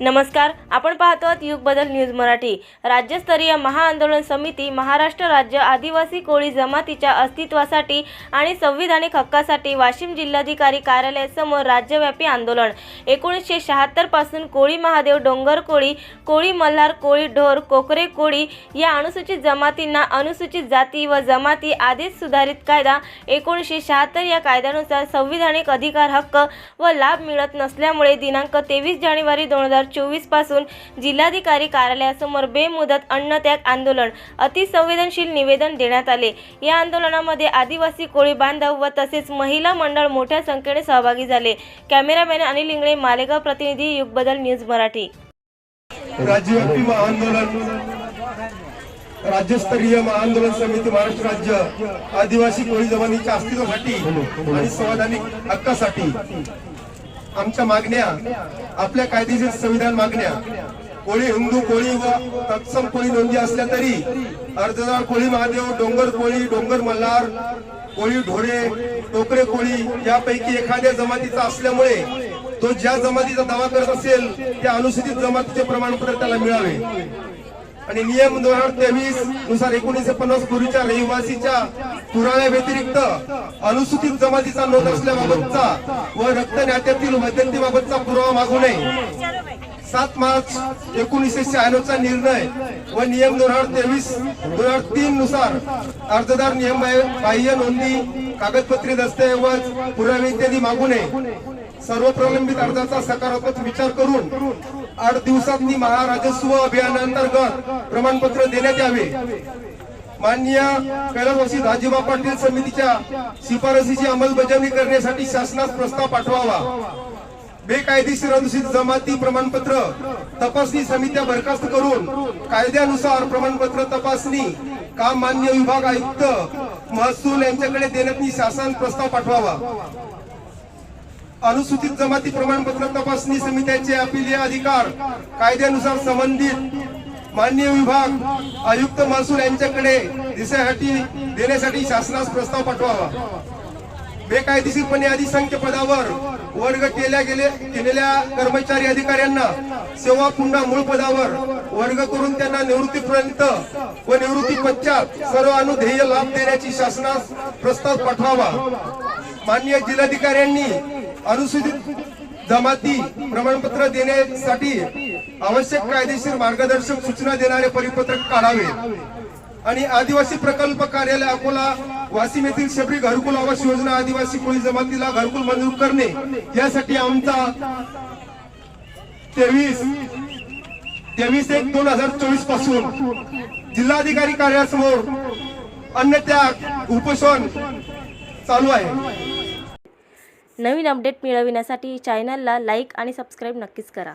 नमस्कार आपण पाहतो आहोत युग बदल न्यूज मराठी. राज्यस्तरीय महाआंदोलन समिती महाराष्ट्र राज्य आदिवासी कोळी जमातीच्या अस्तित्वासाठी आणि संविधानिक हक्कासाठी वाशिम जिल्हाधिकारी कार्यालयासमोर राज्यव्यापी आंदोलन. एकोणीसशे शहात्तरपासून कोळी महादेव डोंगर कोळी कोळी मल्हार कोळी ढोर कोकरे कोळी या अनुसूचित जमातींना अनुसूचित जाती व जमाती आधीच सुधारित कायदा एकोणीसशे शहात्तर या कायद्यानुसार संविधानिक अधिकार हक्क व लाभ मिळत नसल्यामुळे दिनांक तेवीस जानेवारी दोन हजार चोवीसपासून जिल्हाधिकारी कार्यालयासमोर बेमुदत अन्नत्याग आंदोलन अतिसंवेदनशील निवेदन देण्यात आले. या आंदोलनामध्ये आदिवासी कोळी बांधव व तसेच महिला मंडळ मोठ्या संख्येने सहभागी झाले. कॅमेरामॅन अनिल इंगळे मालेगाव प्रतिनिधी युगबदल न्यूज मराठी. राज्यव्यापी महाआंदोलन राज्यस्तरीय महाआंदोलन समिती महाराष्ट्र राज्य आदिवासी कोळी जमानीच्या अस्तित्वासाठी आणि संवैधानिक हक्कासाठी आमच्या मागण्या आपल्या कायदेशीर संविधान मागण्या कोळी हिंदू कोळी व तत्सम कोळी नोंदी असल्या तरी अर्जदार कोळी महादेव डोंगर कोळी डोंगर मल्हार कोळी ढोरे टोकरे कोळी यापैकी एखाद्या जमातीचा असल्यामुळे तो ज्या जमातीचा दावा करत असेल त्या अनुसूचित जमातीचे प्रमाणपत्र त्याला मिळावे. आणि नियम दोन हजार तेवीसनुसार एकोणीसशे पन्नास पूर्वीच्या रहिवासीच्या पुराव्याव्यतिरिक्त अनुसूचित जमातीचा नोंद असल्याबाबतचा व रक्त नात्यातील मध्यंतीबाबतचा पुरावा मागू नये. सात मार्च एकोणीसशे शहाण्णवचा निर्णय व नियम दोन हजार तेवीस दोन हजार तीन नुसार अर्जदार नियम बाह्य नोंदी कागदपत्रे दस्तऐवज पुरावे इत्यादी मागू नये. सर्व प्रलंबित अर्जाचा सकारात्मक विचार करून आठ दिवसांनी महाराजस्व अभियानांतर्गत प्रमाणपत्र देण्यात यावे. माननीय कैलासवासी दाजीबा पाटील समितीच्या शिफारसीची अंमलबजावणी करण्यासाठी शासनास प्रस्ताव पाठवावा. बेकायदेशीर अनुसूचित जमाती प्रमाणपत्र तपासणी समित्या बरखास्त करून कायद्यानुसार प्रमाणपत्र तपासणी काम मान्य विभाग आयुक्त महसूल यांच्याकडे देण्यात शासन प्रस्ताव पाठवावा. अनुसूचित जमाती प्रमाणपत्र तपासणी समित्याचे अपिलीय अधिकार कायद्यानुसार संबंधित मान्य विभाग आयुक्त महसूल यांच्याकडे दिसेसाठी देण्यासाठी शासनास प्रस्ताव पाठवावा. बेकायदेशीरपणे अधिसंख्य पदावर वर्ग केल्या गेले केलेल्या कर्मचारी अधिकाऱ्यांना सेवा पुन्हा मूळ पदावर वर्ग करून त्यांना निवृत्तीपर्यंत व निवृत्ती पश्चात सर्व अनुध्येय लाभ देण्याची शासनास प्रस्ताव पाठवावा. माननीय जिल्हाधिकाऱ्यांनी अनुसूचित जमाती प्रमाणपत्र देण्यासाठी आवश्यक कायदेशीर मार्गदर्शक सूचना देणारे परिपत्रक काढावे. आणि आदिवासी प्रकल्प कार्यालय अकोला वाशिम येथील शबरी घरकुल आवास योजना आदिवासी कोळी जमातीला घरकुल मंजूर करणे. यासाठी आमचा तेवीस तेवीस एक दोन हजार चोवीसपासून जिल्हाधिकारी कार्यालयासमोर अन्नत्याग उपोषण चालू आहे. नवीन अपडेट मिळविण्यासाठी चॅनलला लाईक आणि सबस्क्राईब नक्कीच करा.